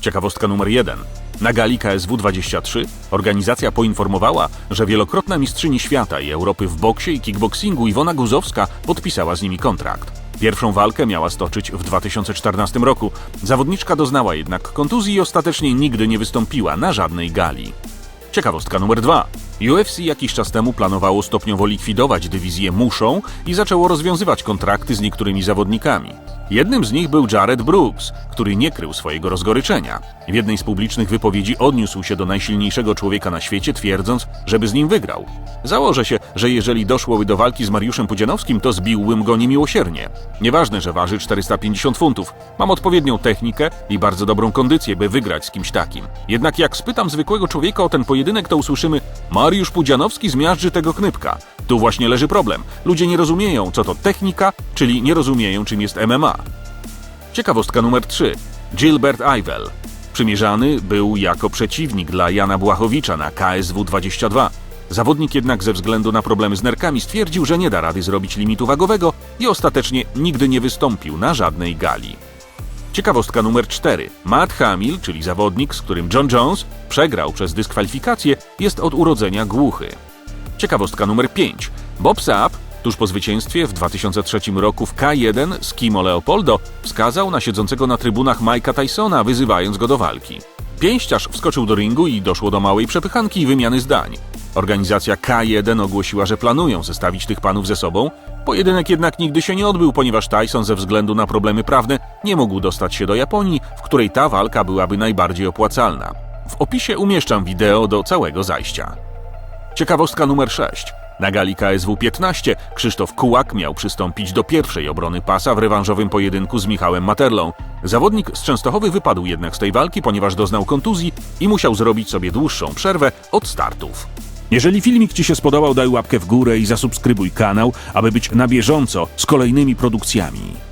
Ciekawostka numer 1. Na gali KSW 23 organizacja poinformowała, że wielokrotna mistrzyni świata i Europy w boksie i kickboxingu Iwona Guzowska podpisała z nimi kontrakt. Pierwszą walkę miała stoczyć w 2014 roku. Zawodniczka doznała jednak kontuzji i ostatecznie nigdy nie wystąpiła na żadnej gali. Ciekawostka numer dwa. UFC jakiś czas temu planowało stopniowo likwidować dywizję muszą i zaczęło rozwiązywać kontrakty z niektórymi zawodnikami. Jednym z nich był Jared Brooks, który nie krył swojego rozgoryczenia. W jednej z publicznych wypowiedzi odniósł się do najsilniejszego człowieka na świecie, twierdząc, żeby z nim wygrał. Założę się, że jeżeli doszłoby do walki z Mariuszem Pudzianowskim, to zbiłbym go niemiłosiernie. Nieważne, że waży 450 funtów. Mam odpowiednią technikę i bardzo dobrą kondycję, by wygrać z kimś takim. Jednak jak spytam zwykłego człowieka o ten pojedynek, to usłyszymy Mariusz Pudzianowski zmiażdży tego knypka. Tu właśnie leży problem. Ludzie nie rozumieją, co to technika, czyli nie rozumieją, czym jest MMA. Ciekawostka numer 3. Gilbert Eivel. Przymierzany był jako przeciwnik dla Jana Błachowicza na KSW 22. Zawodnik jednak ze względu na problemy z nerkami stwierdził, że nie da rady zrobić limitu wagowego i ostatecznie nigdy nie wystąpił na żadnej gali. Ciekawostka numer 4. Matt Hamill, czyli zawodnik, z którym John Jones przegrał przez dyskwalifikację, jest od urodzenia głuchy. Ciekawostka numer 5. Bob Sapp, tuż po zwycięstwie w 2003 roku w K1 z Kimo Leopoldo, wskazał na siedzącego na trybunach Mike'a Tysona, wyzywając go do walki. Pięściarz wskoczył do ringu i doszło do małej przepychanki i wymiany zdań. Organizacja K1 ogłosiła, że planują zestawić tych panów ze sobą. Pojedynek jednak nigdy się nie odbył, ponieważ Tyson ze względu na problemy prawne nie mógł dostać się do Japonii, w której ta walka byłaby najbardziej opłacalna. W opisie umieszczam wideo do całego zajścia. Ciekawostka numer 6. Na gali KSW 15 Krzysztof Kułak miał przystąpić do pierwszej obrony pasa w rewanżowym pojedynku z Michałem Materlą. Zawodnik z Częstochowy wypadł jednak z tej walki, ponieważ doznał kontuzji i musiał zrobić sobie dłuższą przerwę od startów. Jeżeli filmik Ci się spodobał, daj łapkę w górę i zasubskrybuj kanał, aby być na bieżąco z kolejnymi produkcjami.